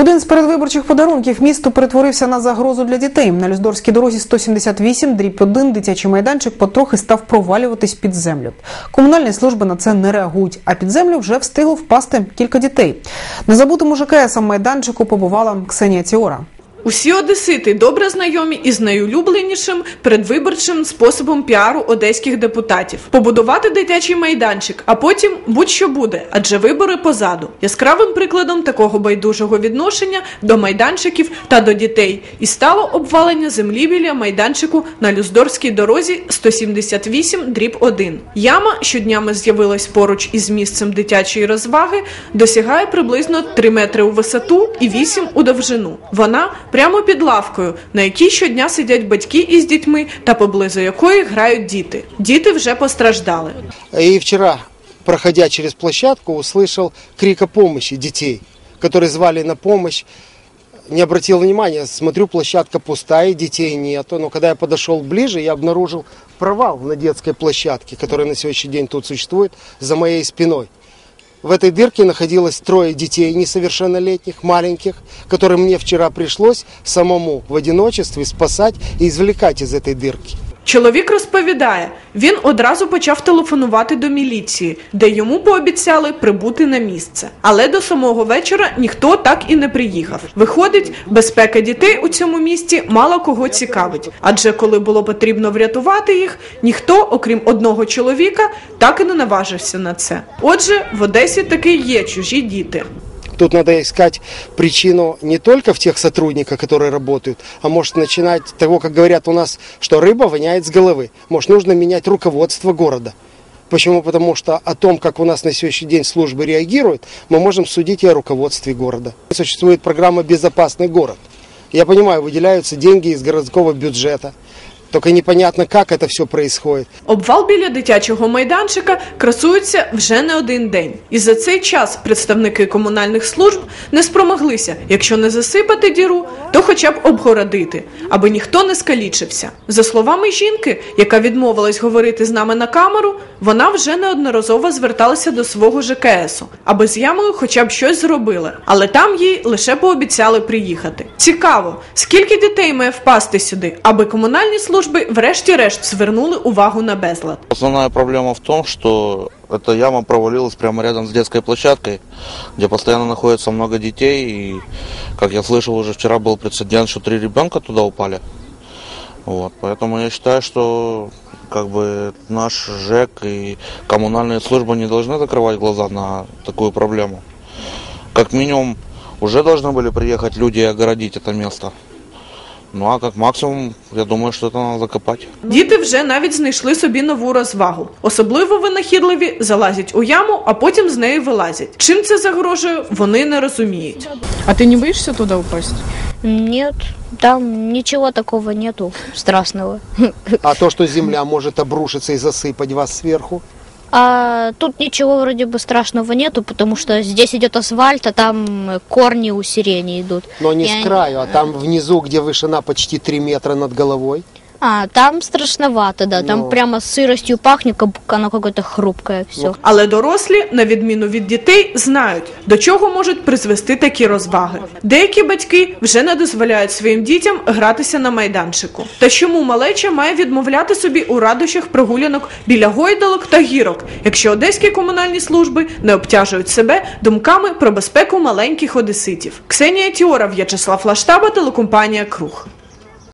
Один з передвиборчих подарунків місту перетворився на загрозу для дітей. На Люздорській дорозі 178, дріб 1, дитячий майданчик потрохи став провалюватись під землю. Комунальні служби на це не реагують, а під землю вже встигло впасти кілька дітей. Незабутому ЖКСом майданчику побувала Ксенія Тіора. Усі одесити добре знайомі із найулюбленішим передвиборчим способом піару одеських депутатів побудувати дитячий майданчик, а потім будь-що буде, адже вибори позаду. Яскравим прикладом такого байдужого відношення до майданчиків та до дітей і стало обвалення землі біля майданчику на Люздорській дорозі 178 дріб 1. Яма, що днями з'явилась поруч із місцем дитячої розваги, досягає приблизно 3 метри у висоту і 8 у довжину. Вона прямо під лавкою, на якій щодня сидять батьки із дітьми та поблизу якої грають діти. Діти вже постраждали. И вчера, проходя через площадку, услышал крик о детей, которые звали на помощь. Не обратил внимания, смотрю, площадка пустая, детей нету. Но когда я подошел ближе, я обнаружил провал на детской площадке, которая на сегодняшний день тут существует, за моей спиной. В этой дырке находилось трое детей несовершеннолетних, маленьких, которым мне вчера пришлось самому в одиночестве спасать и извлекать из этой дырки. Чоловік розповідає, він одразу почав телефонувати до міліції, де йому пообіцяли прибути на місце. Але до самого вечора ніхто так і не приїхав. Виходить, безпека дітей у цьому місті мало кого цікавить. Адже коли було потрібно врятувати їх, ніхто, окрім одного чоловіка, так і не наважився на це. Отже, в Одесі таки є чужі діти. Тут надо искать причину не только в тех сотрудниках, которые работают, а может начинать того, как говорят у нас, что рыба воняет с головы. Может нужно менять руководство города. Почему? Потому что о том, как у нас на сегодняшний день службы реагируют, мы можем судить и о руководстве города. Существует программа «Безопасный город». Я понимаю, выделяются деньги из городского бюджета. Только непонятно, как это все происходит. Обвал біля дитячого майданчика красується вже не один день. І за цей час представники комунальних служб не спромоглися, якщо не засипати діру, то хоча б обгородити, аби ніхто не скалічився. За словами жінки, яка відмовилась говорити з нами на камеру, вона вже неодноразово зверталася до свого ЖКСу, аби з ямою хоча б щось зробили, але там їй лише пообіцяли приїхати. Цікаво, скільки дітей має впасти сюди, аби комунальні служби врешті-решт звернули увагу на безлад. Основная проблема в том, что эта яма провалилась прямо рядом с детской площадкой, где постоянно находится много детей. И, как я слышал, уже вчера был прецедент, что три ребенка туда упали. Вот, поэтому я считаю, что как бы наш ЖЭК и коммунальные службы не должны закрывать глаза на такую проблему. Как минимум, уже должны были приехать люди и огородить это место. Ну а как максимум, я думаю, что это надо закопать. Діти вже навіть знайшли собі нову розвагу. Особливо винахідливі залазять у яму, а потім з неї вилазять. Чим це загрожує, вони не розуміють. А ты не боишься туда упасть? Нет, там ничего такого нету страшного. А то, что земля может обрушиться и засыпать вас сверху, А тут ничего вроде бы страшного нету, потому что здесь идет асфальт, а там корни у сирени идут. но не И с они- краю, а там внизу, где вышина почти 3 метра над головой. А, там страшновато, да. Там Ну. прямо сыростью пахнет, как будто оно какое-то хрупкое все. Але дорослі, на відміну від дітей, знають, до чого можуть призвести такі розваги. Деякі батьки вже не дозволяють своїм дітям гратися на майданчику. Та чому малеча має відмовляти собі у радощах прогулянок біля гойдалок та гірок, якщо одеські комунальні служби не обтяжують себе думками про безпеку маленьких одеситів? Ксенія Тіора, В'ячеслав Лаштаба, телекомпанія Круг.